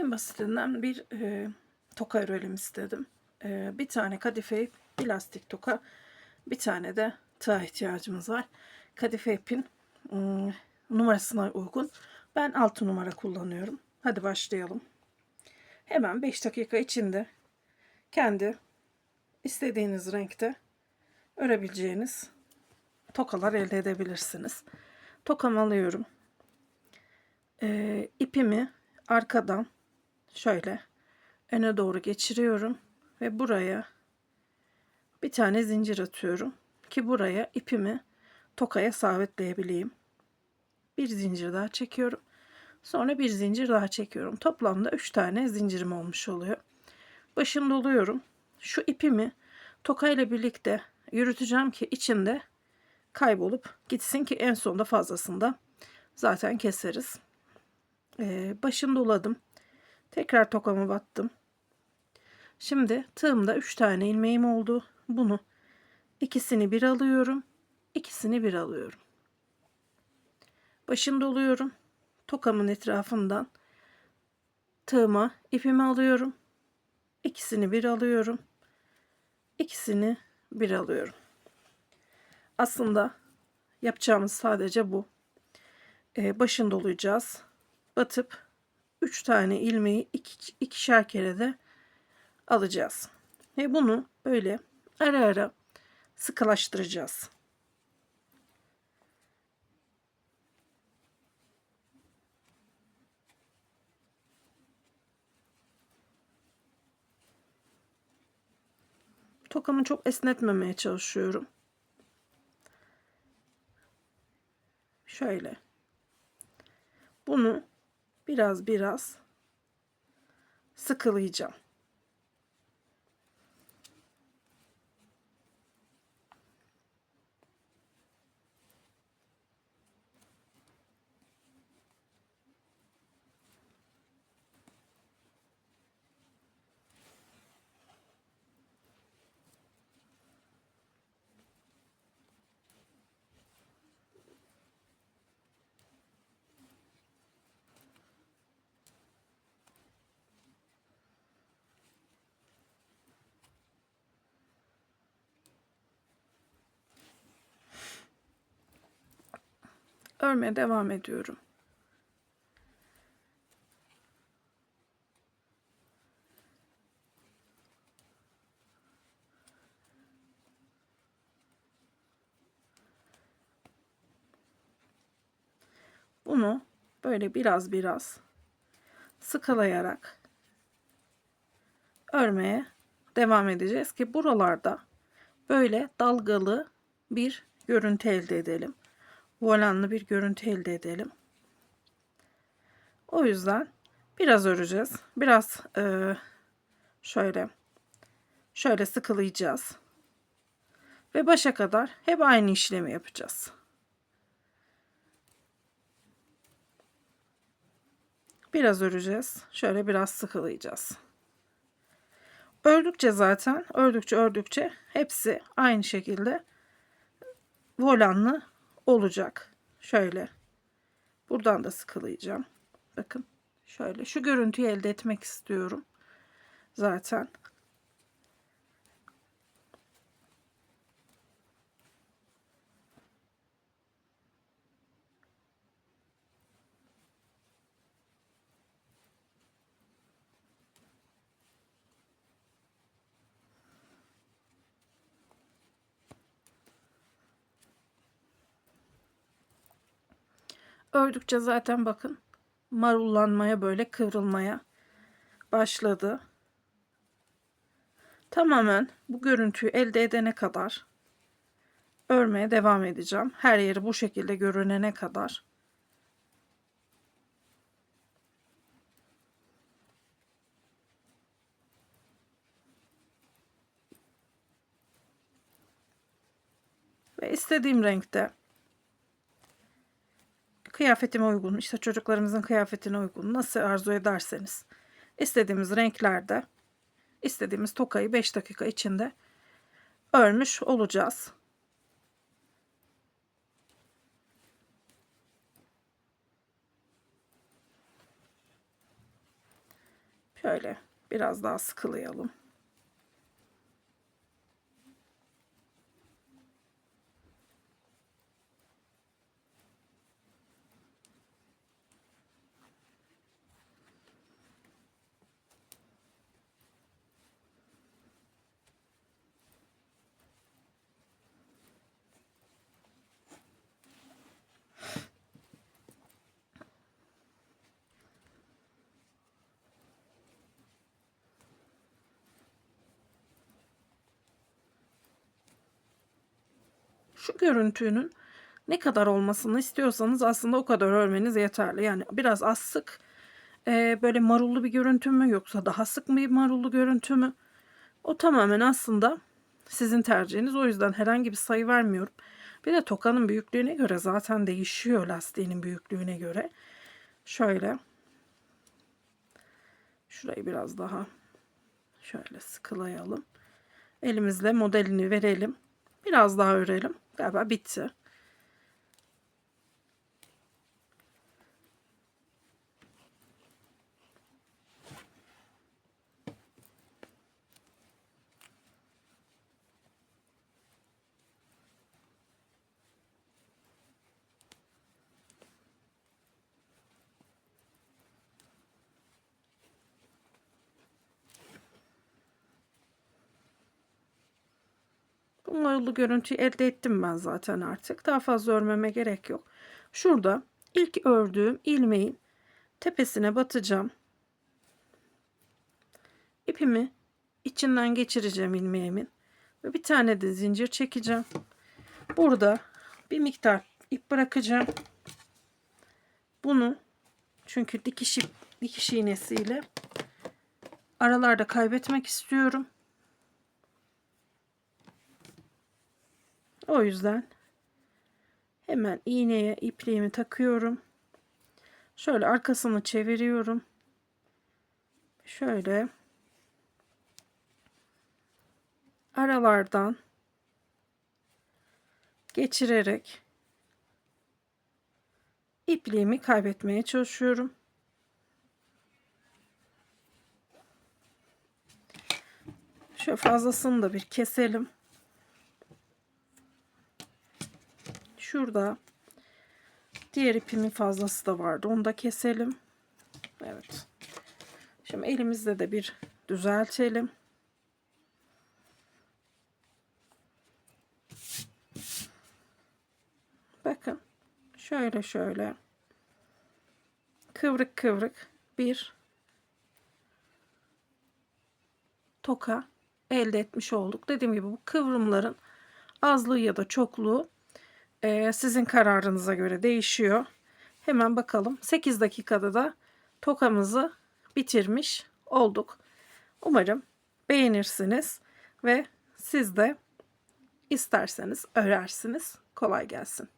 En basitinden bir e, toka örelim istedim. E, bir tane kadife ip, bir lastik toka, bir tane de tığ ihtiyacımız var. Kadife ipin ım, numarasına uygun. Ben 6 numara kullanıyorum. Hadi başlayalım. Hemen 5 dakika içinde kendi istediğiniz renkte örebileceğiniz tokalar elde edebilirsiniz. Tokamı alıyorum. Ee, ipimi arkadan şöyle öne doğru geçiriyorum ve buraya bir tane zincir atıyorum ki buraya ipimi tokaya sabitleyebileyim. Bir zincir daha çekiyorum. Sonra bir zincir daha çekiyorum. Toplamda 3 tane zincirim olmuş oluyor. Başını doluyorum. Şu ipimi tokayla birlikte yürüteceğim ki içinde kaybolup gitsin ki en sonunda fazlasında zaten keseriz. Ee, başını doladım. Tekrar tokamı battım. Şimdi tığımda 3 tane ilmeğim oldu. Bunu ikisini bir alıyorum. ikisini bir alıyorum. Başını doluyorum. Tokamın etrafından tığıma ipimi alıyorum. İkisini bir alıyorum. İkisini bir alıyorum. Aslında yapacağımız sadece bu. Ee, başını dolayacağız. Batıp 3 tane ilmeği iki, ikişer kere de alacağız. Ve bunu böyle ara ara sıkılaştıracağız. Tokamı çok esnetmemeye çalışıyorum. Şöyle. Bunu biraz biraz sıkılayacağım. Örmeye devam ediyorum. Bunu böyle biraz biraz sıkılayarak örmeye devam edeceğiz ki buralarda böyle dalgalı bir görüntü elde edelim volanlı bir görüntü elde edelim. O yüzden biraz öreceğiz. Biraz e, şöyle şöyle sıkılayacağız. Ve başa kadar hep aynı işlemi yapacağız. Biraz öreceğiz. Şöyle biraz sıkılayacağız. Ördükçe zaten, ördükçe ördükçe hepsi aynı şekilde volanlı olacak. Şöyle. Buradan da sıkılayacağım. Bakın. Şöyle. Şu görüntüyü elde etmek istiyorum. Zaten. Ördükçe zaten bakın marullanmaya böyle kıvrılmaya başladı. Tamamen bu görüntüyü elde edene kadar örmeye devam edeceğim. Her yeri bu şekilde görünene kadar. Ve istediğim renkte kıyafetime uygun, işte çocuklarımızın kıyafetine uygun nasıl arzu ederseniz istediğimiz renklerde istediğimiz tokayı 5 dakika içinde örmüş olacağız. Şöyle biraz daha sıkılayalım. Şu görüntünün ne kadar olmasını istiyorsanız aslında o kadar örmeniz yeterli. Yani biraz az sık e, böyle marullu bir görüntü mü yoksa daha sık mı bir marullu görüntü mü? O tamamen aslında sizin tercihiniz. O yüzden herhangi bir sayı vermiyorum. Bir de tokanın büyüklüğüne göre zaten değişiyor lastiğinin büyüklüğüne göre. Şöyle. Şurayı biraz daha şöyle sıkılayalım. Elimizle modelini verelim. Biraz daha örelim. Estaba pizza. Bu marullu görüntüyü elde ettim ben zaten artık. Daha fazla örmeme gerek yok. Şurada ilk ördüğüm ilmeğin tepesine batacağım. İpimi içinden geçireceğim ilmeğimin. Ve bir tane de zincir çekeceğim. Burada bir miktar ip bırakacağım. Bunu çünkü dikiş, dikiş iğnesiyle aralarda kaybetmek istiyorum. O yüzden hemen iğneye ipliğimi takıyorum. Şöyle arkasını çeviriyorum. Şöyle aralardan geçirerek ipliğimi kaybetmeye çalışıyorum. Şöyle fazlasını da bir keselim. Şurada diğer ipimin fazlası da vardı. Onu da keselim. Evet. Şimdi elimizde de bir düzeltelim. Bakın. Şöyle şöyle. Kıvrık kıvrık bir toka elde etmiş olduk. Dediğim gibi bu kıvrımların azlığı ya da çokluğu ee, sizin kararınıza göre değişiyor. Hemen bakalım. 8 dakikada da tokamızı bitirmiş olduk. Umarım beğenirsiniz ve siz de isterseniz örersiniz. Kolay gelsin.